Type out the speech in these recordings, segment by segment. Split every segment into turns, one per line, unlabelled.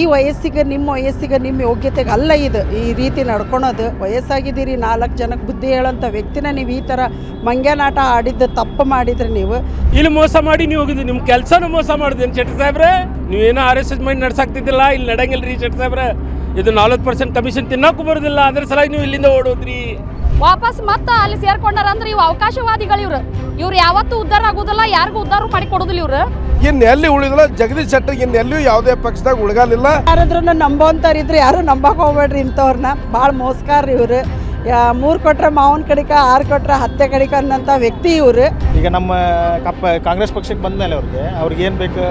ಈ ವಯಸ್ಸಿಗೆ, ನಿಮ್ಮ ವಯಸ್ಸಿಗೆ, ನಿಮ್ಮ ಯೋಗ್ಯತೆಗೆ ಅಲ್ಲ ಇದು. ಈ ರೀತಿ ನಡ್ಕೊಳೋದು. ವಯಸ್ಸಾಗಿದ್ದೀರಿ, ನಾಲ್ಕು ಜನಕ್ಕೆ ಬುದ್ಧಿ ಹೇಳೋಂಥ ವ್ಯಕ್ತಿನ ನೀವು ಈ ಥರ ಮಂಗ್ಯನಾಟ ಆಡಿದ್ದು, ತಪ್ಪು ಮಾಡಿದ್ರಿ ನೀವು.
ಇಲ್ಲಿ ಮೋಸ ಮಾಡಿ ನೀವು ಹೋಗಿದ್ದು, ನಿಮ್ಮ ಕೆಲಸನೂ ಮೋಸ ಮಾಡಿದ್ರಿ ಶೆಟ್ಟಿ ಸಾಹೇಬ್ರೆ? ನೀವೇನೋ ಆರ್ ಎಸ್ ಎಸ್ ಮೈಂಡ್ ನಡ್ಸಾಕ್ತಿದ್ದಿಲ್ಲ, ಇಲ್ಲಿ ನಡೆಯಂಗಿಲ್ಲ ರೀ ಶೆಟ್ಟಿ ಸಾಹೇಬ್ರೆ. ಇದು ನಲ್ವತ್ತು ಪರ್ಸೆಂಟ್ ಕಮಿಷನ್ ತಿನ್ನೋಕ್ಕೂ ಬರೋದಿಲ್ಲ, ಅದ್ರ ಸಲುವಾಗಿ ನೀವು ಇಲ್ಲಿಂದ ಓಡೋದ್ರಿ.
ವಾಪಸ್ ಮತ್ತೆ ಅಲ್ಲಿ ಸೇರ್ಕೊಂಡಾರ ಅಂದ್ರೆ ಇವು ಅವಕಾಶವಾದಿಗಳು ಇವ್ರು. ಇವ್ರು ಯಾವತ್ತೂ ಉದ್ಧಾರ ಆಗುದಿಲ್ಲ ಯಾರಿಗೂ ಉದ್ಧಾರ ಮಾಡಿ ಕೊಡುದಿಲ್ಲ ಇವ್ರು.
ಇನ್ನು ಎಲ್ಲಿ ಉಳಿದಿಲ್ಲ ಜಗದೀಶ್ ಶೆಟ್ಟರ್ ಇನ್ ಎಲ್ಲಿಯೂ ಯಾವುದೇ ಪಕ್ಷದಾಗ ಉಳಗಾಲಿಲ್ಲ.
ಯಾರಾದ್ರೂ ನಂಬೋಂಥವ್ರಿದ್ರೆ ಯಾರು ನಂಬಕ್ ಹೋಗ್ಬೇಡ್ರಿ ಇಂಥವ್ರನ್ನ ಭಾಳ ಮೋಸ್ಕಾರ ಇವರು. ಮೂರು ಕೊಟ್ರೆ ಮಾವನ ಕಡಿಕ ಆರು ಕೊಟ್ರೆ ಹತ್ತೆ ಕಡಿಕ ಅನ್ನೋಂಥ ವ್ಯಕ್ತಿ ಇವ್ರು.
ಈಗ ನಮ್ಮ ಕಪ್ಪ ಕಾಂಗ್ರೆಸ್ ಪಕ್ಷಕ್ಕೆ ಬಂದ್ಮೇಲೆ ಅವ್ರಿಗೆ ಅವ್ರಿಗೆ ಏನು ಬೇಕು?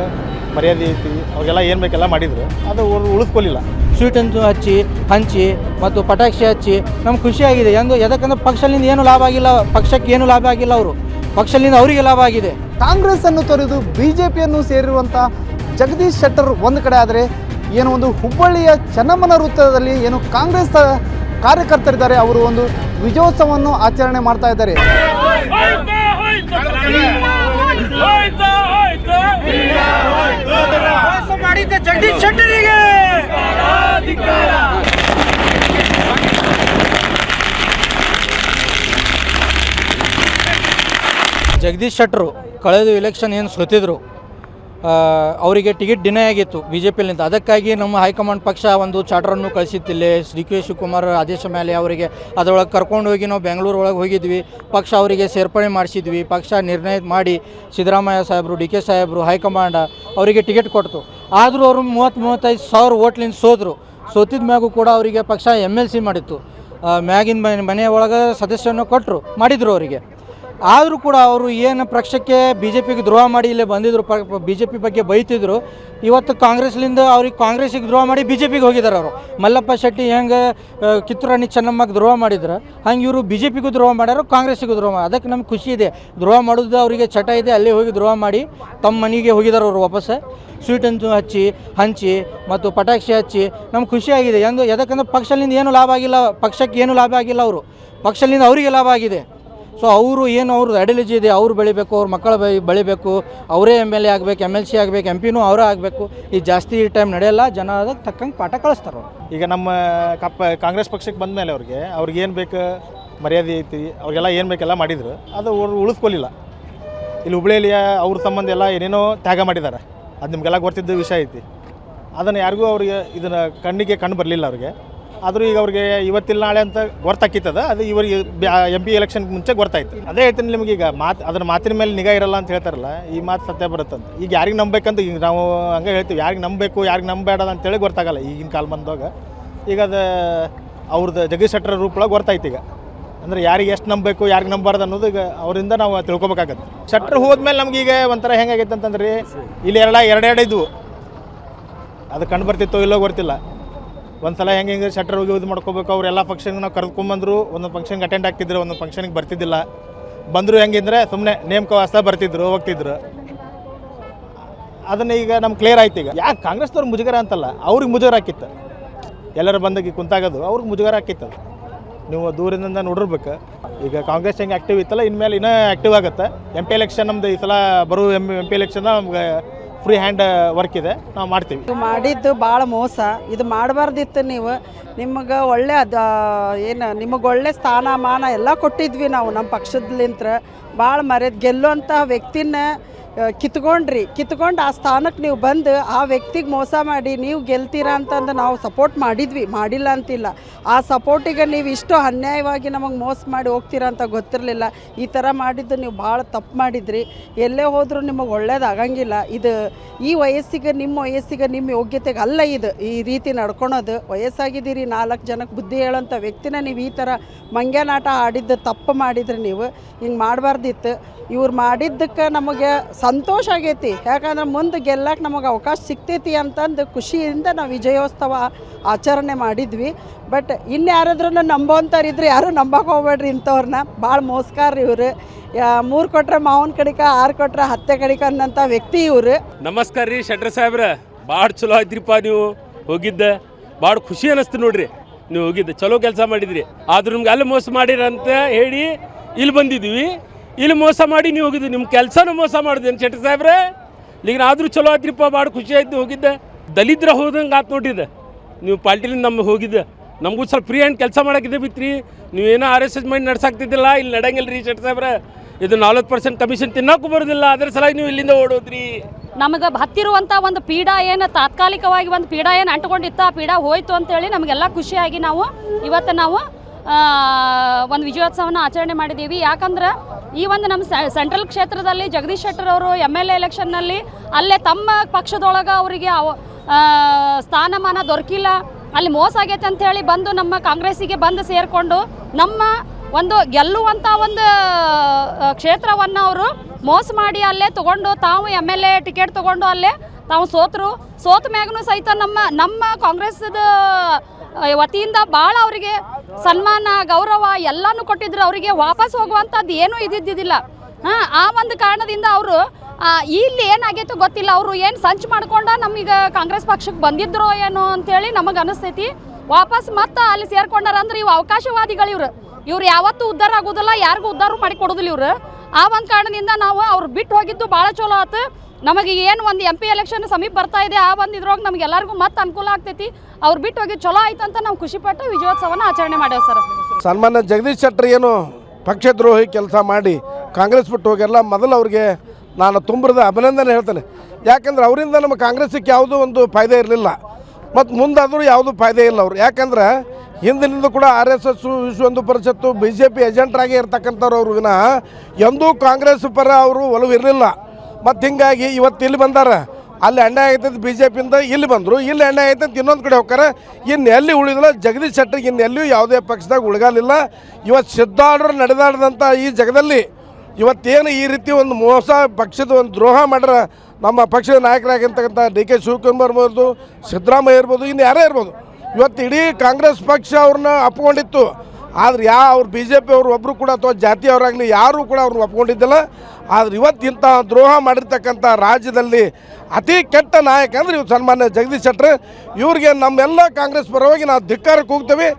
ಮರ್ಯಾದೆ ಐತಿ ಅವಾಗೆಲ್ಲ ಏನು ಬೇಕೆಲ್ಲ ಮಾಡಿದ್ರು. ಅದು ಅವ್ರು ಉಳಿಸ್ಕೊಳ್ಳಿಲ್ಲ
ಸ್ವೀಟ್ ಅಂತೂ ಹಚ್ಚಿ ಹಂಚಿ ಮತ್ತು ಪಟಾಕ್ಷಿ ಹಚ್ಚಿ ನಮ್ಗೆ ಖುಷಿಯಾಗಿದೆ ಎಂದು ಯಾಕಂದ್ರೆ ಪಕ್ಷದಿಂದ ಏನು ಲಾಭ ಆಗಿಲ್ಲ ಪಕ್ಷಕ್ಕೆ ಏನು ಲಾಭ ಆಗಿಲ್ಲ ಅವರು. ಪಕ್ಷದಿಂದ ಅವರಿಗೆ ಲಾಭ ಆಗಿದೆ.
ಕಾಂಗ್ರೆಸ್ ಅನ್ನು ತೊರೆದು ಬಿ ಜೆ ಪಿಯನ್ನು ಸೇರಿರುವಂಥ ಜಗದೀಶ್ ಶೆಟ್ಟರ್ ಒಂದು ಕಡೆ ಆದರೆ ಏನು ಒಂದು ಹುಬ್ಬಳ್ಳಿಯ ಚೆನ್ನಮ್ಮನ ವೃತ್ತದಲ್ಲಿ ಏನು ಕಾಂಗ್ರೆಸ್ ಕಾರ್ಯಕರ್ತರಿದ್ದಾರೆ. ಅವರು ಒಂದು ವಿಜಯೋತ್ಸವವನ್ನು ಆಚರಣೆ ಮಾಡ್ತಾ ಇದ್ದಾರೆ.
ಜಗದೀಶ್ ಶೆಟ್ಟರು ಕಳೆದ ಇಲೆಕ್ಷನ್ ಏನು ಸೋತಿದ್ರು? ಅವರಿಗೆ ಟಿಕೆಟ್ ಡಿನೈ ಆಗಿತ್ತು ಬಿ ಜೆ ಪಿಲಿಂದ ಅದಕ್ಕಾಗಿ ನಮ್ಮ ಹೈಕಮಾಂಡ್ ಪಕ್ಷ ಒಂದು ಚಾರ್ಟರನ್ನು ಕಳಿಸಿತ್ತಿಲ್ಲ. ಡಿ ಕೆ ಶಿವಕುಮಾರ್ ಆದೇಶ ಮೇಲೆ ಅವರಿಗೆ ಅದರೊಳಗೆ ಕರ್ಕೊಂಡು ಹೋಗಿ ನಾವು ಬೆಂಗಳೂರು ಒಳಗೆ ಹೋಗಿದ್ವಿ. ಪಕ್ಷ ಅವರಿಗೆ ಸೇರ್ಪಡೆ ಮಾಡಿಸಿದ್ವಿ. ಪಕ್ಷ ನಿರ್ಣಯ ಮಾಡಿ ಸಿದ್ದರಾಮಯ್ಯ ಸಾಹೇಬರು, ಡಿ ಕೆ ಸಾಹೇಬರು, ಹೈಕಮಾಂಡ್ ಅವರಿಗೆ ಟಿಕೆಟ್ ಕೊಡ್ತು ಆದರೂ ಅವರು ಮೂವತ್ತು ಮೂವತ್ತೈದು ಸಾವಿರ ಓಟ್ಲಿಂದ ಸೋದರು ಸೋತಿದ ಮ್ಯಾಗೂ ಕೂಡ ಅವರಿಗೆ ಪಕ್ಷ ಎಂ ಎಲ್ ಸಿ ಮಾಡಿತ್ತು. ಮ್ಯಾಗಿನ ಮನೆ ಮನೆಯ ಒಳಗೆ ಸದಸ್ಯರನ್ನು ಕೊಟ್ಟರು, ಮಾಡಿದರು ಅವರಿಗೆ. ಆದರೂ ಕೂಡ ಅವರು ಏನು ಪಕ್ಷಕ್ಕೆ ಬಿ ಜೆ ಪಿಗೆ ದ್ರೋಹ ಮಾಡಿ ಇಲ್ಲಿ ಬಂದಿದ್ರು ಬಿ ಜೆ ಪಿ ಬಗ್ಗೆ ಬೈತಿದ್ರು. ಇವತ್ತು ಕಾಂಗ್ರೆಸ್ಲಿಂದ ಅವ್ರಿಗೆ ಕಾಂಗ್ರೆಸ್ಸಿಗೆ ದ್ರೋಹ ಮಾಡಿ ಬಿ ಜೆ ಪಿಗೆ ಹೋಗಿದ್ದಾರೆ ಅವರು. ಮಲ್ಲಪ್ಪ ಶೆಟ್ಟಿ ಹೆಂಗೆ ಕಿತ್ತೂರಾಣಿ ಚೆನ್ನಮ್ಮಗೆ ದ್ರೋಹ ಮಾಡಿದ್ರು, ಹಂಗೆ ಇವರು ಬಿ ಜೆ ಪಿಗೂ ದ್ರೋಹ ಮಾಡ್ಯಾರ, ಕಾಂಗ್ರೆಸ್ಸಿಗೂ ದ್ರೋಹ ಮಾಡಿ ಅದಕ್ಕೆ ನಮ್ಗೆ ಖುಷಿ ಇದೆ. ದ್ರೋಹ ಮಾಡೋದು ಅವರಿಗೆ ಚಟ ಇದೆ, ಅಲ್ಲಿ ಹೋಗಿ ದ್ರೋಹ ಮಾಡಿ ತಮ್ಮ ಮನೆಗೆ ಹೋಗಿದ್ದಾರೆ ಅವರು ವಾಪಸ್ಸು ಸ್ವೀಟ್ ಅಂತೂ ಹಚ್ಚಿ, ಹಂಚಿ, ಮತ್ತು ಪಟಾಕ್ಷಿ ಹಚ್ಚಿ ನಮ್ಗೆ ಖುಷಿಯಾಗಿದೆ ಎಂದು, ಯಾಕಂದ್ರೆ ಪಕ್ಷದಿಂದ ಏನು ಲಾಭ ಆಗಿಲ್ಲ, ಪಕ್ಷಕ್ಕೆ ಏನು ಲಾಭ ಆಗಿಲ್ಲ ಅವರು. ಪಕ್ಷದಿಂದ ಅವರಿಗೆ ಲಾಭ ಆಗಿದೆ. ಸೊ ಅವರು ಏನು ಅವ್ರದ್ದು ಐಡಿಯಾಲಜಿ ಇದೆ, ಅವ್ರು ಬೆಳಿಬೇಕು, ಅವ್ರ ಮಕ್ಕಳು ಬೆ ಬೆಳಿಬೇಕು, ಅವರೇ ಎಂ ಎಲ್ ಎ ಆಗಬೇಕು ಎಂ ಎಲ್ ಸಿ ಆಗಬೇಕು ಎಂ ಪಿನೂ ಅವರೇ ಆಗಬೇಕು. ಈ ಜಾಸ್ತಿ ಟೈಮ್ ನಡೆಯಲ್ಲ, ಜನ ಅದಕ್ಕೆ ತಕ್ಕಂಗೆ ಪಾಠ ಕಳಿಸ್ತಾರೆ
ಈಗ ನಮ್ಮ ಕಪ್ಪ ಕಾಂಗ್ರೆಸ್ ಪಕ್ಷಕ್ಕೆ ಬಂದ ಮೇಲೆ ಅವ್ರಿಗೆ ಅವ್ರಿಗೆ ಏನು ಬೇಕು, ಮರ್ಯಾದೆ ಐತಿ, ಅವ್ರಿಗೆಲ್ಲ ಏನು ಬೇಕೆಲ್ಲ ಮಾಡಿದರು. ಅದು ಅವ್ರು ಉಳಿಸ್ಕೊಳ್ಳಿಲ್ಲ ಇಲ್ಲಿ ಹುಬ್ಳಿಯಲ್ಲಿ ಅವ್ರ ಸಂಬಂಧ ಎಲ್ಲ ಏನೇನೋ ತ್ಯಾಗ ಮಾಡಿದ್ದಾರೆ. ಅದು ನಿಮಗೆಲ್ಲ ಗೊತ್ತಿದ್ದ ವಿಷಯ ಐತಿ. ಅದನ್ನು ಯಾರಿಗೂ ಅವ್ರಿಗೆ ಇದನ್ನು ಕಣ್ಣಿಗೆ ಕಣ್ಣು ಬರಲಿಲ್ಲ ಅವ್ರಿಗೆ. ಆದರೂ ಈಗ ಅವ್ರಿಗೆ ಇವತ್ತಿಲ್ಲ ನಾಳೆ ಅಂತ ಗೊತ್ತಾಕಿತ್ತದ ಅದು ಇವರಿಗೆ ಎಂ ಪಿ ಎಲೆಕ್ಷನ್ ಮುಂಚೆ ಗೊತ್ತಾಯ್ತು. ಅದೇ ಹೇಳ್ತೀನಿ ನಿಮಗೆ, ಈಗ ಮಾತು, ಅದನ್ನ ಮಾತಿನ ಮೇಲೆ ನಿಗಾ ಇರಲ್ಲ ಅಂತ ಹೇಳ್ತಾರಲ್ಲ, ಈ ಮಾತು ಸತ್ಯ ಬರುತ್ತಂತ. ಈಗ ಯಾರಿಗೆ ನಂಬೇಕಂತ, ಈಗ ನಾವು ಹಂಗೆ ಹೇಳ್ತೀವಿ, ಯಾರಿಗೆ ನಂಬಬೇಕು ಯಾರಿಗೆ ನಂಬೇಡದ ಅಂತೇಳಿ ಗೊತ್ತಾಗಲ್ಲ, ಈಗಿನ ಕಾಲ ಬಂದಾಗ ಈಗ ಅದು ಅವ್ರದ್ದು ಜಗದೀಶ್ ಶೆಟ್ಟರ್ ರೂಪೊಳಗೆ ಗೊತ್ತಾಯ್ತು ಈಗ. ಅಂದರೆ ಯಾರಿಗೆ ಎಷ್ಟು ನಂಬಬೇಕು, ಯಾರಿಗೆ ನಂಬಾರ್ದು ಅನ್ನೋದು ಈಗ ಅವರಿಂದ ನಾವು ತಿಳ್ಕೊಬೇಕಾಗತ್ತೆ. ಶೆಟ್ರ್ ಹೋದ್ಮೇಲೆ ನಮ್ಗೆ ಈಗ ಒಂಥರ ಹೆಂಗಾಗೈತೆ ಅಂತಂದ್ರೆ ಇಲ್ಲಿ ಎರಡ ಎರಡೆರಡು ಇದ್ವು ಅದು ಕಂಡು ಬರ್ತಿತ್ತೋ ಇಲ್ಲೋ ಗೊತ್ತಿಲ್ಲ. ಒಂದು ಸಲ ಹೆಂಗೆ ಹೆಂಗೆ ಶಟ್ರ್ ಹೋಗಿ ಇದು ಮಾಡ್ಕೋಬೇಕು, ಅವ್ರು ಎಲ್ಲ ಫಂಕ್ಷನ್ಗೆ ನಾವು ಕರ್ಕೊಂಬಂದ್ರು ಒಂದೊಂದು ಫಂಕ್ಷನ್ಗೆ ಅಟೆಂಡ್ ಆಗ್ತಿದ್ರು, ಒಂದೊಂದು ಫಂಕ್ಷನ್ಗೆ ಬರ್ತಿದ್ದಿಲ್ಲ. ಬಂದರು ಹೆಂಗಿದ್ರೆ ಸುಮ್ಮನೆ ನೇಮಕ ವಾಸ್ತ ಬರ್ತಿದ್ರು, ಹೋಗ್ತಿದ್ರು. ಅದನ್ನ ಈಗ ನಮ್ಗೆ ಕ್ಲಿಯರ್ ಆಯ್ತು ಈಗ. ಯಾಕೆ ಕಾಂಗ್ರೆಸ್ದವ್ರು ಮುಜುಗರ ಅಂತಲ್ಲ, ಅವ್ರಿಗೆ ಮುಜುಗರ ಹಾಕಿತ್ತು. ಎಲ್ಲರೂ ಬಂದಾಗ ಕುಂತಾಗೋದು, ಅವ್ರಿಗೆ ಮುಜುಗರ ಹಾಕಿತ್ತು ಅದು. ನೀವು ದೂರದಿಂದ ನೋಡಿರ್ಬೇಕು. ಈಗ ಕಾಂಗ್ರೆಸ್ ಹೆಂಗೆ ಆ್ಯಕ್ಟಿವ್ ಇತ್ತಲ್ಲ, ಇನ್ಮೇಲೆ ಇನ್ನೂ ಆ್ಯಕ್ಟಿವ್ ಆಗುತ್ತೆ. ಎಂ ಪಿ ಎಲೆಕ್ಷನ್ ನಮ್ದು ಈ ಸಲ ಬರೋ ಎಂ ಎಂ ಪಿ ಎಲೆಕ್ಷನ್ ನಮ್ಗೆ ಫ್ರೀ ಹ್ಯಾಂಡ್ ವರ್ಕ್ ಇದೆ. ನಾವು ಮಾಡ್ತೀವಿ.
ಮಾಡಿದ್ದು ಭಾಳ ಮೋಸ. ಇದು ಮಾಡಬಾರ್ದಿತ್ತು ನೀವು. ನಿಮಗೆ ಒಳ್ಳೆ ಅದು, ಏನು, ನಿಮಗೆ ಒಳ್ಳೆ ಸ್ಥಾನಮಾನ ಎಲ್ಲ ಕೊಟ್ಟಿದ್ವಿ ನಾವು ನಮ್ಮ ಪಕ್ಷದಲ್ಲಿಂತ್ರ ಭಾಳ ಮರ್ಯಾದ ಗೆಲ್ಲುವಂಥ ವ್ಯಕ್ತಿನ ಕಿತ್ಕೊಂಡ್ರಿ. ಕಿತ್ಕೊಂಡು ಆ ಸ್ಥಾನಕ್ಕೆ ನೀವು ಬಂದು ಆ ವ್ಯಕ್ತಿಗೆ ಮೋಸ ಮಾಡಿ ನೀವು ಗೆಲ್ತೀರಾ ಅಂತಂದು ನಾವು ಸಪೋರ್ಟ್ ಮಾಡಿದ್ವಿ. ಮಾಡಿಲ್ಲ ಅಂತಿಲ್ಲ. ಆ ಸಪೋರ್ಟಿಗೆ ನೀವು ಇಷ್ಟು ಅನ್ಯಾಯವಾಗಿ ನಮಗೆ ಮೋಸ ಮಾಡಿ ಹೋಗ್ತೀರಾ ಅಂತ ಗೊತ್ತಿರಲಿಲ್ಲ. ಈ ಥರ ಮಾಡಿದ್ದು ನೀವು ಭಾಳ ತಪ್ಪು ಮಾಡಿದ್ರಿ. ಎಲ್ಲೇ ಹೋದರೂ ನಿಮಗೆ ಒಳ್ಳೇದಾಗಂಗಿಲ್ಲ ಇದು ಈ ವಯಸ್ಸಿಗೆ, ನಿಮ್ಮ ವಯಸ್ಸಿಗೆ, ನಿಮ್ಮ ಯೋಗ್ಯತೆಗೆ ಅಲ್ಲ ಇದು. ಈ ರೀತಿ ನಡ್ಕೊಳೋದು. ವಯಸ್ಸಾಗಿದ್ದೀರಿ, ನಾಲ್ಕು ಜನಕ್ಕೆ ಬುದ್ಧಿ ಹೇಳೋಂಥ ವ್ಯಕ್ತಿನ ನೀವು ಈ ಥರ ಮಂಗ್ಯನಾಟ ಆಡಿದ್ದು, ತಪ್ಪು ಮಾಡಿದ್ರಿ ನೀವು. ಹಿಂಗೆ ಮಾಡಬಾರ್ದಿತ್ತು. ಇವ್ರು ಮಾಡಿದ್ದಕ್ಕೆ ನಮಗೆ ಸಂತೋಷ ಆಗೈತಿ. ಯಾಕಂದ್ರೆ ಮುಂದೆ ಗೆಲ್ಲಕ್ಕೆ ನಮಗೆ ಅವಕಾಶ ಸಿಗ್ತೈತಿ ಅಂತಂದು ಖುಷಿಯಿಂದ ನಾವು ವಿಜಯೋತ್ಸವ ಆಚರಣೆ ಮಾಡಿದ್ವಿ. ಬಟ್ ಇನ್ಯಾರಾದ್ರೂ ನಂಬೋಂಥವ್ರಿದ್ರೆ ಯಾರು ನಂಬಕ್ಕೆ ಹೋಗ್ಬೇಡ್ರಿ ಇಂಥವ್ರನ್ನ ಭಾಳ ಮೋಸ್ಕಾರ ಇವರು. ಮೂರು ಕೊಟ್ರೆ ಮಾವನ ಕಡಿಕ, ಆರು ಕೊಟ್ರೆ ಹತ್ತೆ ಕಡಿಕ ಅನ್ನೋಂಥ ವ್ಯಕ್ತಿ ಇವರು.
ನಮಸ್ಕಾರ ರೀ ಶೆಟ್ರ ಸಾಹೇಬ್ರ. ಭಾಳ ಚಲೋ ಆಯ್ತ್ರಿಪ್ಪ ನೀವು ಹೋಗಿದ್ದ. ಭಾಳ ಖುಷಿ ಅನ್ನಿಸ್ತು ನೋಡ್ರಿ. ನೀವು ಹೋಗಿದ್ದೆ. ಚಲೋ ಕೆಲಸ ಮಾಡಿದ್ರಿ. ಆದ್ರೂ ನಿಮ್ಗೆ ಅಲ್ಲಿ ಮೋಸ ಮಾಡಿರಂತ ಹೇಳಿ ಇಲ್ಲಿ ಬಂದಿದ್ವಿ. ಇಲ್ಲಿ ಮೋಸ ಮಾಡಿ ನೀವು ಹೋಗಿದ್ದು ನಿಮ್ಮ ಕೆಲಸನೂ ಮೋಸ ಮಾಡಿದೆ ಶೆಟ್ಟಿ ಸಾಹೇಬ್ರೆ? ಈಗ ಆದರೂ ಚಲೋ ಆಯ್ತ್ರಿಪ್ಪ ಭಾಳ ಖುಷಿ ಆಯ್ತು ಹೋಗಿದ್ದೆ. ದಲಿತರ ಹೋದಂಗೆ ಆತು ನೋಡಿದ್ದೆ ನೀವು ಪಾರ್ಟಿಲಿಂದ ನಮ್ಮ ಹೋಗಿದ್ದೆ. ನಮಗೂ ಸ್ವಲ್ಪ ಫ್ರೀ ಹ್ಯಾಂಡ್ ಕೆಲಸ ಮಾಡೋಕ್ಕಿದೆ ಬಿತ್ರಿ. ನೀವೇನೋ ಆರ್ ಎಸ್ ಎಸ್ ಮೈಂಡ್ ನಡ್ಸಾಕ್ತಿದ್ದಿಲ್ಲ, ಇಲ್ಲಿ ನಡೆಯಂಗಿಲ್ಲ ರೀ ಶೆಟ್ಟಿ ಸಾಹೇಬ್ರೆ. ಇದು ನಲ್ವತ್ತು ಪರ್ಸೆಂಟ್ ಕಮಿಷನ್ ತಿನ್ನೋಕ್ಕೂ ಬರೋದಿಲ್ಲ, ಅದ್ರ ಸಲಾಗಿ ನೀವು ಇಲ್ಲಿಂದ ಓಡೋದ್ರಿ.
ನಮಗೆ ಹತ್ತಿರುವಂಥ ಒಂದು ಪೀಡ ಏನು ತಾತ್ಕಾಲಿಕವಾಗಿ ಒಂದು ಪೀಡ ಏನು ಅಂಟ್ಕೊಂಡಿತ್ತು, ಆ ಪೀಡ ಹೋಯ್ತು ಅಂತೇಳಿ ನಮಗೆಲ್ಲ ಖುಷಿಯಾಗಿ ನಾವು ಇವತ್ತು ನಾವು ಒಂದು ವಿಜಯೋತ್ಸವನ ಆಚರಣೆ ಮಾಡಿದ್ದೀವಿ. ಯಾಕಂದ್ರೆ ಈ ಒಂದು ನಮ್ಮ ಸೆಂಟ್ರಲ್ ಕ್ಷೇತ್ರದಲ್ಲಿ ಜಗದೀಶ್ ಶೆಟ್ಟರ್ ಅವರು ಎಂ ಎಲ್ ಎ ಎಲೆಕ್ಷನ್ನಲ್ಲಿ ಅಲ್ಲೇ ತಮ್ಮ ಪಕ್ಷದೊಳಗೆ ಅವರಿಗೆ ಅವ- ಸ್ಥಾನಮಾನ ದೊರಕಿಲ್ಲ. ಅಲ್ಲಿ ಮೋಸ ಆಗೈತೆ ಅಂತ ಬಂದು ನಮ್ಮ ಕಾಂಗ್ರೆಸ್ಸಿಗೆ ಬಂದು ಸೇರಿಕೊಂಡು ನಮ್ಮ ಒಂದು ಗೆಲ್ಲುವಂಥ ಒಂದು ಕ್ಷೇತ್ರವನ್ನು ಅವರು ಮೋಸ ಮಾಡಿ ಅಲ್ಲೇ ತಗೊಂಡು ತಾವು ಎಂ ಎಲ್ ಎ ಟಿಕೆಟ್ ತೊಗೊಂಡು ಅಲ್ಲೇ ತಾವು ಸೋತರು. ಸೋತ ಮ್ಯಾಗನು ಸಹಿತ ನಮ್ಮ ನಮ್ಮ ಕಾಂಗ್ರೆಸ್ದ ವತಿಯಿಂದ ಭಾಳ ಅವರಿಗೆ ಸನ್ಮಾನ, ಗೌರವ ಎಲ್ಲನೂ ಕೊಟ್ಟಿದ್ರು. ಅವರಿಗೆ ವಾಪಸ್ ಹೋಗುವಂಥದ್ದು ಏನೂ ಇದ್ದಿದ್ದಿಲ್ಲ ಹಾಂ, ಆ ಒಂದು ಕಾರಣದಿಂದ ಅವರು ಇಲ್ಲಿ ಏನಾಗೈತೋ ಗೊತ್ತಿಲ್ಲ. ಅವರು ಏನು ಸಂಚು ಮಾಡ್ಕೊಂಡ ನಮಗೆ ಕಾಂಗ್ರೆಸ್ ಪಕ್ಷಕ್ಕೆ ಬಂದಿದ್ರೋ ಏನೋ ಅಂತೇಳಿ ನಮಗೆ ಅನಿಸ್ತೈತಿ. ವಾಪಸ್ ಮತ್ತೆ ಅಲ್ಲಿ ಸೇರ್ಕೊಂಡಾರ ಅಂದ್ರೆ ಇವು ಅವಕಾಶವಾದಿಗಳು ಇವ್ರು ಇವ್ರು ಯಾವತ್ತೂ ಉದ್ಧಾರ ಆಗೋದಿಲ್ಲ, ಯಾರಿಗೂ ಉದ್ಧಾರ ಮಾಡಿ ಕೊಡೋದಿಲ್ಲ ಇವ್ರು. ಆ ಒಂದು ಕಾರಣದಿಂದ ನಾವು ಅವ್ರು ಬಿಟ್ಟು ಹೋಗಿದ್ದು ಭಾಳ ಚಲೋ ಆತು. ನಮಗೆ ಏನು ಒಂದು ಎಂ ಪಿ ಎಲೆಕ್ಷನ್ ಸಮೀಪ ಬರ್ತಾ ಇದೆ, ಆ ಒಂದು ಇದ್ರೊಳಗೆ ನಮ್ಗೆ ಎಲ್ಲರಿಗೂ ಮತ್ತೆ ಅನುಕೂಲ ಆಗ್ತೈತಿ. ಅವ್ರು ಬಿಟ್ಟು ಹೋಗಿ ಚಲೋ ಆಯ್ತು ಅಂತ ನಾವು ಖುಷಿಪಟ್ಟು ವಿಜಯೋತ್ಸವನ ಆಚರಣೆ ಮಾಡ್ಯಾವ ಸರ್.
ಸನ್ಮಾನ್ಯ ಜಗದೀಶ್ ಶೆಟ್ಟರ್ ಏನು ಪಕ್ಷದ್ರೋಹಿ ಕೆಲಸ ಮಾಡಿ ಕಾಂಗ್ರೆಸ್ ಬಿಟ್ಟು ಹೋಗಿಲ್ಲ ಮೊದಲು ಅವ್ರಿಗೆ ನಾನು ತುಂಬ್ರದ ಅಭಿನಂದನೆ ಹೇಳ್ತೇನೆ. ಯಾಕಂದ್ರೆ ಅವರಿಂದ ನಮ್ಮ ಕಾಂಗ್ರೆಸ್ಸಿಗೆ ಯಾವುದೂ ಒಂದು ಫಾಯ್ದೆ ಇರಲಿಲ್ಲ. ಮತ್ತು ಮುಂದಾದರೂ ಯಾವುದೂ ಫಾಯ್ದೆ ಇಲ್ಲ ಅವ್ರು. ಯಾಕಂದ್ರೆ ಹಿಂದಿನಿಂದ ಕೂಡ ಆರ್ ಎಸ್ ಎಸ್, ವಿಶ್ವ ಪರಿಷತ್ತು ಬಿ ಜೆ ಪಿ ಏಜೆಂಟ್ರಾಗಿ ಇರ್ತಕ್ಕಂಥವ್ರು ಅವ್ರಿಗಿನ ಎಂದೂ ಕಾಂಗ್ರೆಸ್ ಪರ ಅವರು ಒಲವು ಇರಲಿಲ್ಲ ಮತ್ತು ಹಿಂಗಾಗಿ ಇವತ್ತು ಇಲ್ಲಿ ಬಂದಾರ. ಅಲ್ಲಿ ಅನ್ಯಾಯ ಆಗೈತಂತ ಬಿ ಜೆ ಪಿಯಿಂದ ಇಲ್ಲಿ ಬಂದರು. ಇಲ್ಲಿ ಎಣ್ಣೆ ಆಗೈತೆ ಇನ್ನೊಂದು ಕಡೆ ಹೋಗ್ತಾರೆ. ಇನ್ನು ಎಲ್ಲಿ ಉಳಿದಿಲ್ಲ, ಜಗದೀಶ್ ಶೆಟ್ಟರ್ಗೆ ಇನ್ನೆಲ್ಲಿಯೂ ಯಾವುದೇ ಪಕ್ಷದಾಗ ಉಳ್ಗಾಲಿಲ್ಲ. ಇವತ್ತು ಸಿದ್ದಾಡ್ರು ನಡೆದಾಡಿದಂಥ ಈ ಜಗದಲ್ಲಿ ಇವತ್ತೇನು ಈ ರೀತಿ ಒಂದು ಮೋಸ, ಪಕ್ಷದ ಒಂದು ದ್ರೋಹ ಮಾಡ್ರ ನಮ್ಮ ಪಕ್ಷದ ನಾಯಕರಾಗಿರ್ತಕ್ಕಂಥ ಡಿ ಕೆ ಶಿವಕುಮಾರ್ ಇರ್ಬೋದು ಸಿದ್ದರಾಮಯ್ಯ ಇರ್ಬೋದು, ಇನ್ನು ಯಾರೇ ಇರ್ಬೋದು. ಇವತ್ತು ಇಡೀ ಕಾಂಗ್ರೆಸ್ ಪಕ್ಷ ಅವ್ರನ್ನ ಅಪ್ಕೊಂಡಿತ್ತು. ಆದ್ರೆ ಯಾ ಅವ್ರು ಬಿ ಜೆ ಪಿ ಅವರು ಒಬ್ಬರು ಕೂಡ ಅಥವಾ ಜಾತಿಯವರಾಗಲಿ ಯಾರೂ ಕೂಡ ಅವ್ರನ್ನ ಒಪ್ಕೊಂಡಿದ್ದಿಲ್ಲ. ಆದ್ರೆ ಇವತ್ತು ಇಂಥ ದ್ರೋಹ ಮಾಡಿರ್ತಕ್ಕಂಥ ರಾಜ್ಯದಲ್ಲಿ ಅತಿ ಕೆಟ್ಟ ನಾಯಕ ಅಂದ್ರೆ ಇವ್ರು ಸನ್ಮಾನ್ಯ ಜಗದೀಶ್ ಶೆಟ್ಟರ್. ಇವ್ರಿಗೆ ನಮ್ಮೆಲ್ಲ ಕಾಂಗ್ರೆಸ್ ಪರವಾಗಿ ನಾವು ಧಿಕ್ಕಾರಕ್ಕೆ ಹೋಗ್ತೇವೆ.